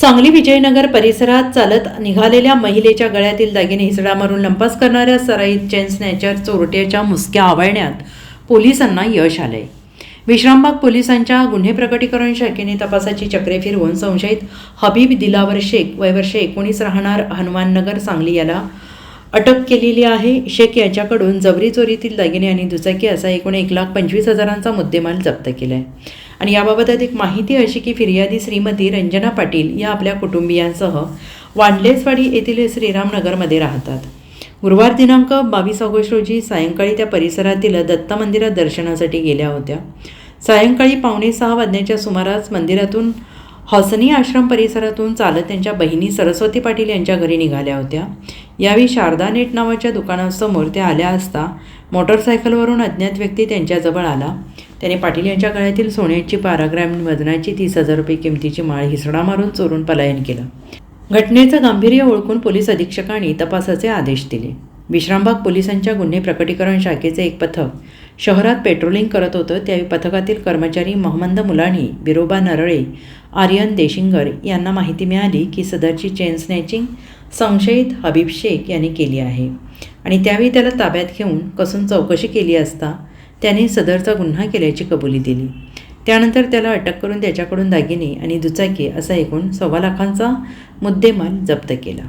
सांगली विजयनगर परिसरात चालत निघालेल्या महिलेच्या गळ्यातील दागिने हिसडा मारून लंपास करणाऱ्या सराईत चेन स्नॅचर चोरट्याच्या मुसक्या आवळण्यात पोलिसांना यश आलंय विश्रामबाग पोलिसांच्या गुन्हे प्रकटीकरण शाखेने तपासाची चक्रे फिरवून संशयित हबीब दिलावर शेख वयवर्षे एकोणीस राहणार हनुमाननगर सांगली याला अटक केलेली आहे. शेख याच्याकडून जबरी चोरीतील दागिने आणि दुचाकी असा एकूण एक लाख पंचवीस हजारांचा मुद्देमाल जप्त केला आहे आणि याबाबत अधिक माहिती अशी की फिर्यादी श्रीमती रंजना पाटील या आपल्या कुटुंबियांसह वांडलेसवाडी येथील श्रीरामनगरमध्ये राहतात. गुरुवार दिनांक बावीस ऑगस्ट रोजी सायंकाळी त्या परिसरातील दत्त मंदिरात दर्शनासाठी गेल्या होत्या. सायंकाळी पावणे सहा वाजण्याच्या सुमारास मंदिरातून हसनी आश्रम परिसरातून चालत त्यांच्या बहिणी सरस्वती पाटील यांच्या घरी निघाल्या होत्या. यावेळी शारदा नेट नावाच्या दुकानासमोर त्या आल्या असता मोटरसायकलवरून अज्ञात व्यक्ती त्यांच्याजवळ आला. त्याने पाटील यांच्या गळ्यातील सोन्याची बारा ग्रॅम वजनाची तीस हजार रुपये किमतीची माळ हिसडा मारून चोरून पलायन केलं. घटनेचं गांभीर्य ओळखून पोलीस अधीक्षकांनी तपासाचे आदेश दिले. विश्रामबाग पोलिसांच्या गुन्हे प्रकटीकरण शाखेचे एक पथक शहरात पेट्रोलिंग करत होतं त्यावेळी पथकातील कर्मचारी मोहम्मद मुलानी बिरोबा नरळे आर्यन देशिंगर यांना माहिती मिळाली की सदरची चेन स्नॅचिंग संशयित हबीब शेख यांनी केली आहे. आणि त्यावेळी त्याला ताब्यात घेऊन कसून चौकशी केली असता त्याने सदरचा गुन्हा केल्याची कबुली दिली. त्यानंतर त्याला अटक करून त्याच्याकडून दागिने आणि दुचाकी असा एकूण सव्वा लाखांचा मुद्देमाल जप्त केला.